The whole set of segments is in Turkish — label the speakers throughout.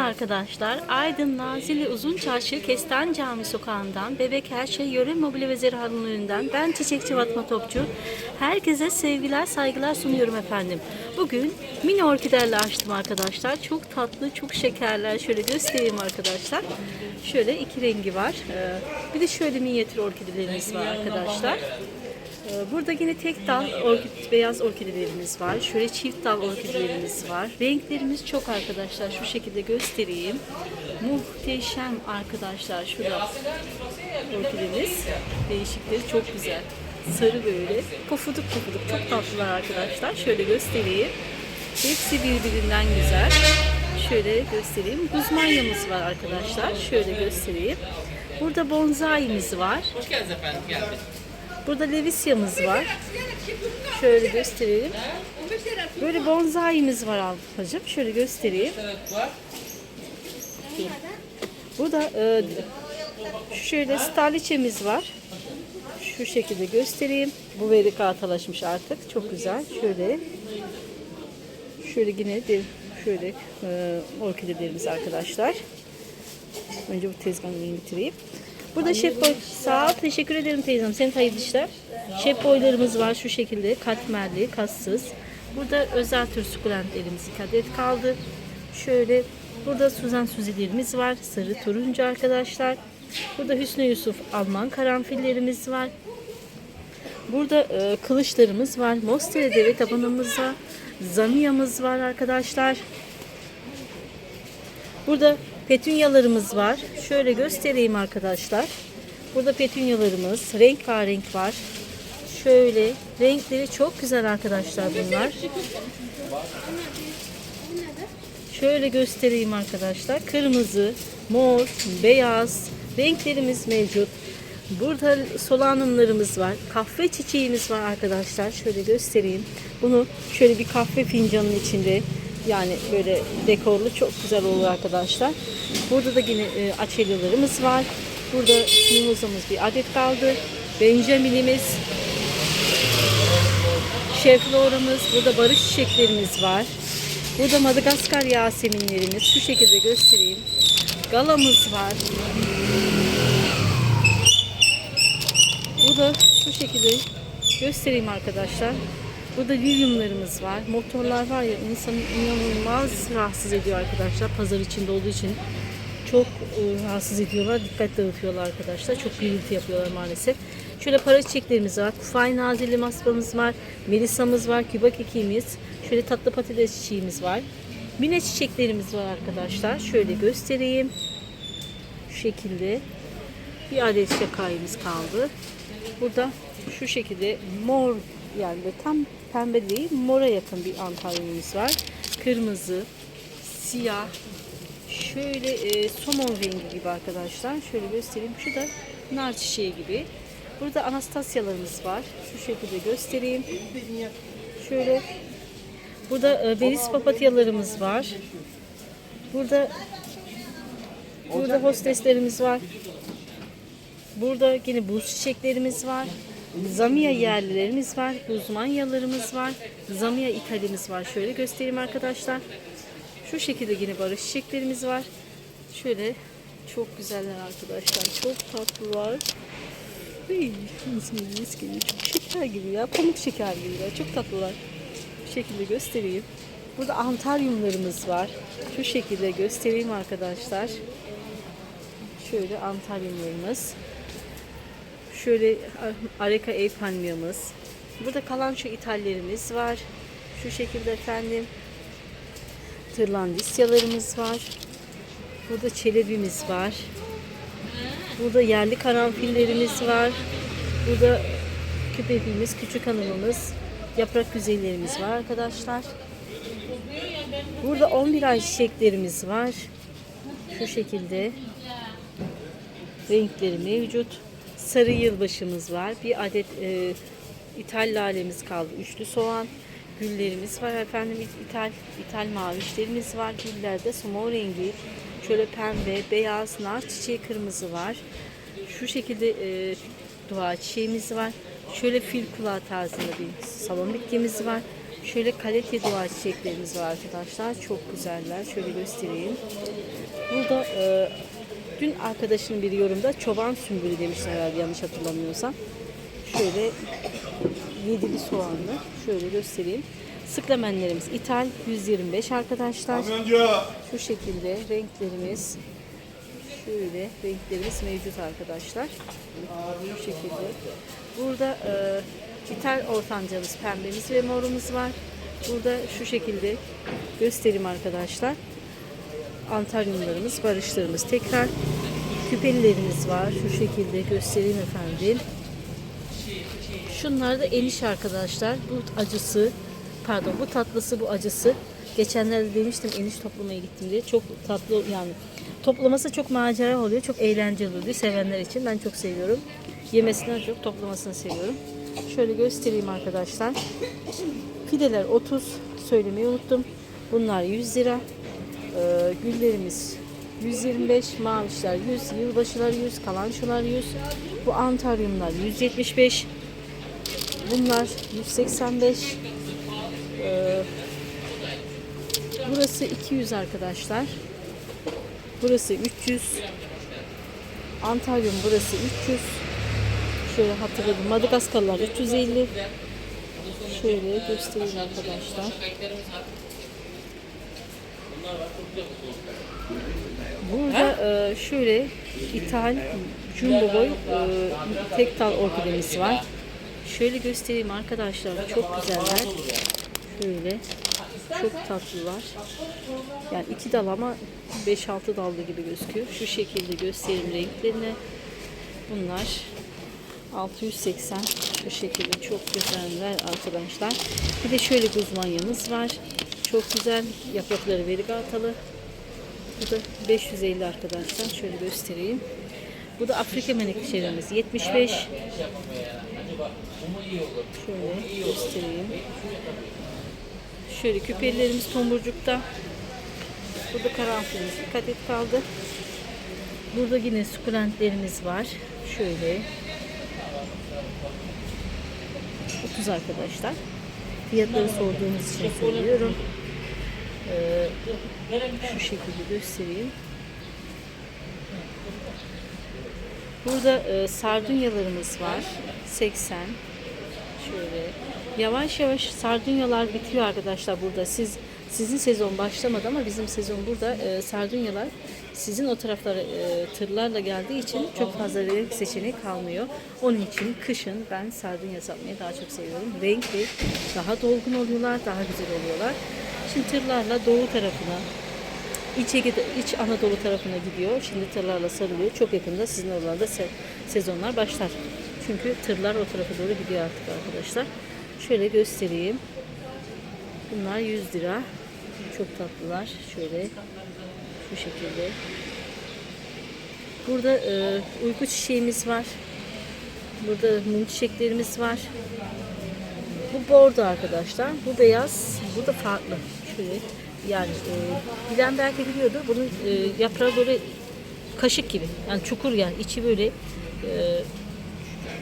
Speaker 1: arkadaşlar. Aydın Nazilli Uzun Çarşı Kestan Cami Sokağı'ndan Bebek Her Şey Yöre Mobilya ve Ziraat'ın önünden ben Çiçekçi Fatma Topçu. Herkese sevgiler saygılar sunuyorum efendim. Bugün mini orkidelerle açtım arkadaşlar. Çok tatlı çok şekerler. Şöyle göstereyim arkadaşlar. Şöyle iki rengi var. Ee, Bir de şöyle minyatür orkidelerimiz var arkadaşlar. Ee, Burada yine tek dal orkid, beyaz orkidelerimiz var. Şöyle çift dal orkidelerimiz var. Renklerimiz çok arkadaşlar. Şu şekilde göstereyim. Muhteşem arkadaşlar. Şurada orkidemiz. Değişikleri çok güzel. Sarı böyle. Pofuduk pofuduk. Çok tatlılar arkadaşlar. Şöyle göstereyim. Hepsi birbirinden güzel. Şöyle göstereyim. Guzmanyamız var arkadaşlar. Şöyle göstereyim. Burada bonsaimiz var.
Speaker 2: Hoş geldiniz efendim. Geldik.
Speaker 1: Burada levisyamız var. Şöyle gösterelim. Böyle bonsaimiz var ablacığım. Şöyle göstereyim. Burada e, şöyle staliçemiz var. Şu şekilde göstereyim. Bu veri kartalaşmış artık. Çok güzel. Şöyle şöyle yine de şöyle e, orkidelerimiz arkadaşlar. Önce bu tezgahını bitireyim. Burada şef boy. Sağ ol. Teşekkür ederim teyzem. Senin hayırlı işler. Şef boylarımız var şu şekilde. Katmerli, kassız. Burada özel tür sukulentlerimiz iki adet kaldı. Şöyle burada Suzan Suzilerimiz var. Sarı turuncu arkadaşlar. Burada Hüsnü Yusuf Alman karanfillerimiz var. Burada e, kılıçlarımız var. Mostere deve tabanımız var. Zamiyamız var arkadaşlar. Burada petunyalarımız var. Şöyle göstereyim arkadaşlar. Burada petunyalarımız rengarenk var. Şöyle renkleri çok güzel arkadaşlar bunlar. Şöyle göstereyim arkadaşlar. Kırmızı, mor, beyaz renklerimiz mevcut. Burada solanumlarımız var. Kahve çiçeğimiz var arkadaşlar. Şöyle göstereyim. Bunu şöyle bir kahve fincanının içinde yani böyle dekorlu çok güzel olur arkadaşlar. Burada da yine e, açelyalarımız var. Burada mimozamız bir adet kaldı. Benjaminimiz, şefloramız, burada barış çiçeklerimiz var. Burada Madagaskar yaseminlerimiz şu şekilde göstereyim. Galamız var. Bu da şu şekilde göstereyim arkadaşlar. Burada lilyumlarımız var. Motorlar var ya insanı inanılmaz rahatsız ediyor arkadaşlar. Pazar içinde olduğu için çok e, rahatsız ediyorlar. Dikkat dağıtıyorlar arkadaşlar. Çok gürültü yapıyorlar maalesef. Şöyle para çiçeklerimiz var. Kufay nazilli maspamız var. Melisa'mız var. Küba kekiğimiz. Şöyle tatlı patates çiçeğimiz var. Mine çiçeklerimiz var arkadaşlar. Şöyle göstereyim. Şu şekilde. Bir adet şakayımız kaldı. Burada şu şekilde mor yani tam pembe değil mora yakın bir antalyamız var. Kırmızı, siyah, şöyle e, somon rengi gibi arkadaşlar. Şöyle göstereyim. Şu da nar çiçeği gibi. Burada anastasyalarımız var. Şu şekilde göstereyim. Şöyle burada e, beris papatyalarımız var. Burada burada hosteslerimiz var. Burada yine buz çiçeklerimiz var. Zamiya yerlilerimiz var. Guzmanyalarımız var. Zamiya ithalimiz var. Şöyle göstereyim arkadaşlar. Şu şekilde yine barış çiçeklerimiz var. Şöyle çok güzeller arkadaşlar. Çok tatlılar. Nasıl mis geliyor. Çok şeker gibi ya. Pamuk şeker gibi ya. Çok tatlılar. Bu şekilde göstereyim. Burada antaryumlarımız var. Şu şekilde göstereyim arkadaşlar. Şöyle antaryumlarımız. Şöyle areka ev palmiyamız. Burada kalan şu ithallerimiz var. Şu şekilde efendim. Tırlandisyalarımız var. Burada çelebimiz var. Burada yerli karanfillerimiz var. Burada küpepimiz, küçük hanımımız. Yaprak güzellerimiz var arkadaşlar. Burada 11 ay çiçeklerimiz var. Şu şekilde renkleri mevcut. Sarı yılbaşımız var. Bir adet e, ithal lalemiz kaldı. Üçlü soğan. Güllerimiz var efendim. İthal, ithal mavişlerimiz var. Güllerde somon rengi. Şöyle pembe, beyaz, nar çiçeği kırmızı var. Şu şekilde e, dua çiçeğimiz var. Şöyle fil kulağı tarzında bir salon bitkiğimiz var. Şöyle kalite dua çiçeklerimiz var arkadaşlar. Çok güzeller. Şöyle göstereyim. Burada e, dün arkadaşının bir yorumda çoban sümbülü demişler herhalde yanlış hatırlamıyorsam. Şöyle yedili soğanlı. Şöyle göstereyim. Sıklamenlerimiz ithal 125 arkadaşlar. Şu şekilde renklerimiz şöyle renklerimiz mevcut arkadaşlar. Bu şekilde. Burada e, ithal ortancamız pembemiz ve morumuz var. Burada şu şekilde göstereyim arkadaşlar. Antalyumlarımız, barışlarımız tekrar. Küpelilerimiz var. Şu şekilde göstereyim efendim. Şunlar da eniş arkadaşlar. Bu acısı, pardon bu tatlısı bu acısı. Geçenlerde demiştim eniş toplamaya gittim diye. Çok tatlı yani. Toplaması çok macera oluyor. Çok eğlenceli oluyor sevenler için. Ben çok seviyorum. Yemesinden çok toplamasını seviyorum. Şöyle göstereyim arkadaşlar. Fideler 30 söylemeyi unuttum. Bunlar 100 lira. Ee, güllerimiz 125, mavişler 100, yılbaşılar 100, kalançolar 100. Bu antaryumlar 175. Bunlar 185. Ee, burası 200 arkadaşlar. Burası 300. Antalyum burası 300. Şöyle hatırladım. Madagaskarlar 350. Şöyle göstereyim arkadaşlar. Burada e, şöyle ithal jumbo boy e, tek dal orkidemiz var. Şöyle göstereyim arkadaşlar. Çok güzeller. Şöyle. Çok tatlılar. Yani iki dal ama 5-6 dallı gibi gözüküyor. Şu şekilde göstereyim renklerini. Bunlar 680 şu şekilde çok güzeller arkadaşlar. Bir de şöyle guzmanyamız var. Çok güzel. Yaprakları verigatalı. Bu da 550 arkadaşlar. Şöyle göstereyim. Bu da Afrika menekşelerimiz 75. Şöyle göstereyim. Şöyle küpelilerimiz tomurcukta. Burada karanfilimiz bir adet kaldı. Burada yine sukulentlerimiz var. Şöyle. 30 arkadaşlar. Fiyatları sorduğunuz için söylüyorum. Ee, şu şekilde göstereyim. Burada e, sardunyalarımız var. 80. Şöyle. Yavaş yavaş sardunyalar bitiyor arkadaşlar burada. Siz sizin sezon başlamadı ama bizim sezon burada e, sardunyalar sizin o taraflara e, tırlarla geldiği için çok fazla renk seçeneği kalmıyor. Onun için kışın ben sardunya satmayı daha çok seviyorum. Renkli, daha dolgun oluyorlar, daha güzel oluyorlar. Şimdi tırlarla doğu tarafına, İç, İç Anadolu tarafına gidiyor. Şimdi tırlarla sarılıyor. Çok yakında sizin oralarda se- sezonlar başlar. Çünkü tırlar o tarafa doğru gidiyor artık arkadaşlar. Şöyle göstereyim. Bunlar 100 lira. Çok tatlılar. Şöyle şu şekilde. Burada e, uyku çiçeğimiz var. Burada mum çiçeklerimiz var. Bu bordo arkadaşlar. Bu beyaz. Bu da farklı. Şöyle yani e, bilen belki biliyordur. Bunun e, yaprağı böyle kaşık gibi. Yani çukur yani. içi böyle e,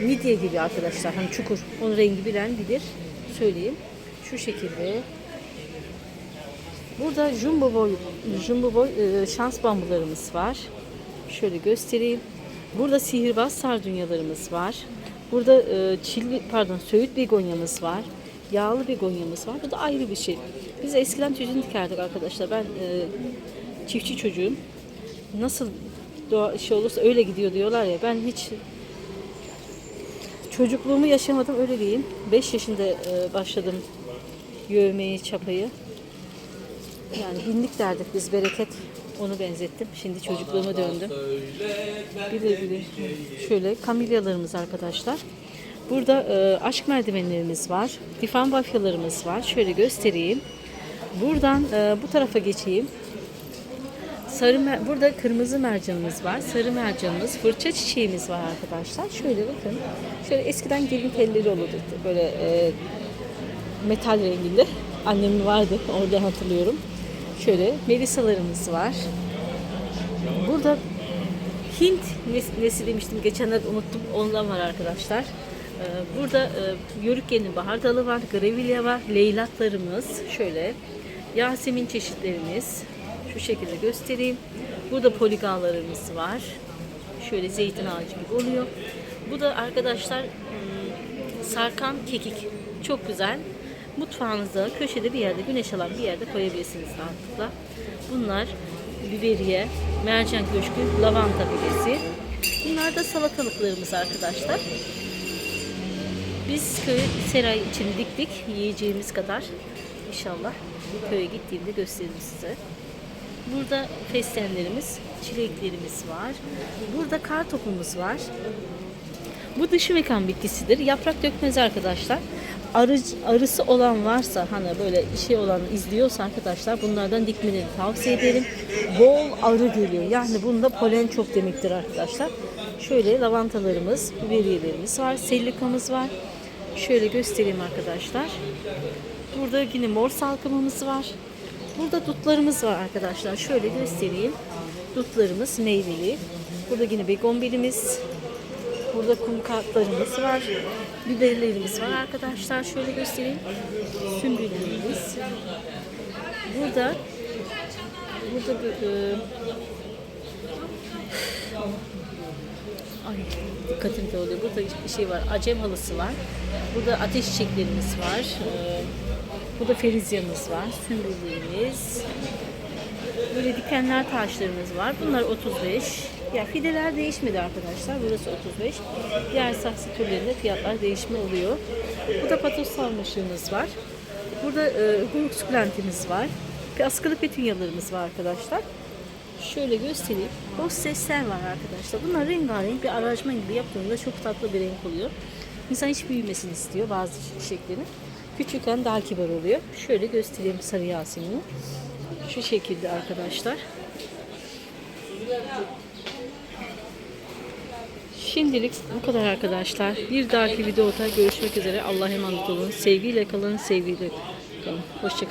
Speaker 1: midye gibi arkadaşlar. Hani çukur. Onun rengi bilen bilir. Söyleyeyim. Şu şekilde. Burada jumbo boy, jumbo boy e, şans bambularımız var. Şöyle göstereyim. Burada sihirbaz sardunyalarımız var. Burada e, çilli, pardon söğüt begonyamız var. Yağlı begonyamız var. Bu da ayrı bir şey. Biz eskiden tütün dikerdik arkadaşlar. Ben e, çiftçi çocuğum. Nasıl doğa, şey olursa öyle gidiyor diyorlar ya. Ben hiç çocukluğumu yaşamadım öyle diyeyim. 5 yaşında e, başladım yövmeyi, çapayı. Yani binlik derdik biz bereket onu benzettim. Şimdi çocukluğuma döndüm. Bile bile şöyle kamilyalarımız arkadaşlar. Burada e, aşk merdivenlerimiz var. Difan bafyalarımız var. Şöyle göstereyim. Buradan e, bu tarafa geçeyim. Sarı burada kırmızı mercanımız var. Sarı mercanımız, fırça çiçeğimiz var arkadaşlar. Şöyle bakın. Şöyle eskiden gelin telleri olurdu. Böyle e, metal renginde. Annemin vardı. Orada hatırlıyorum. Şöyle melisalarımız var. Burada Hint nes- nesi demiştim geçenlerde unuttum. Ondan var arkadaşlar. Ee, Burada e, Yörükgen'in bahar dalı var, Grevillea var, leylaklarımız şöyle. Yasemin çeşitlerimiz şu şekilde göstereyim. Burada poligallarımız var. Şöyle zeytin ağacı gibi oluyor. Bu da arkadaşlar hmm, sarkan kekik. Çok güzel. Mutfağınızda köşede bir yerde güneş alan bir yerde koyabilirsiniz rahatlıkla. Bunlar biberiye, mercan köşkü, lavanta bibesi. Bunlar da salatalıklarımız arkadaşlar. Biz köy seray için diktik yiyeceğimiz kadar. İnşallah köye gittiğimde gösteririm size. Burada fesleğenlerimiz, çileklerimiz var. Burada kar topumuz var. Bu dışı mekan bitkisidir. Yaprak dökmez arkadaşlar. Arı, arısı olan varsa hani böyle şey olan izliyorsa arkadaşlar bunlardan dikmelerini tavsiye ederim. Bol arı geliyor. Yani bunda polen çok demektir arkadaşlar. Şöyle lavantalarımız, biberiyelerimiz var. Sellikamız var. Şöyle göstereyim arkadaşlar. Burada yine mor salkımımız var. Burada dutlarımız var arkadaşlar. Şöyle göstereyim. Dutlarımız meyveli. Burada yine begonbilimiz. Burada kum kartlarımız var. Biberlerimiz var arkadaşlar. Şöyle göstereyim. Sümbüllerimiz. Burada burada bir, e, Ay dikkatim dağılıyor. Burada bir şey var. Acem halısı var. Burada ateş çiçeklerimiz var. Ee, burada ferizyamız var. Sümbüllerimiz. Böyle dikenler taşlarımız var. Bunlar 35. Ya fideler değişmedi arkadaşlar. Burası 35. Diğer saksı türlerinde fiyatlar değişme oluyor. Burada patos sarmaşığımız var. Burada e, guruk sukulentimiz var. Bir askılı petunyalarımız var arkadaşlar. Şöyle göstereyim. Hoş sesler var arkadaşlar. Bunlar rengarenk bir aranjman gibi yaptığında çok tatlı bir renk oluyor. İnsan hiç büyümesini istiyor bazı çiçeklerin. Küçükken daha kibar oluyor. Şöyle göstereyim sarı yasemini. Şu şekilde arkadaşlar. Şimdilik bu kadar arkadaşlar. Bir dahaki videoda görüşmek üzere. Allah'a emanet olun. Sevgiyle kalın, sevgiyle kalın. Hoşçakalın.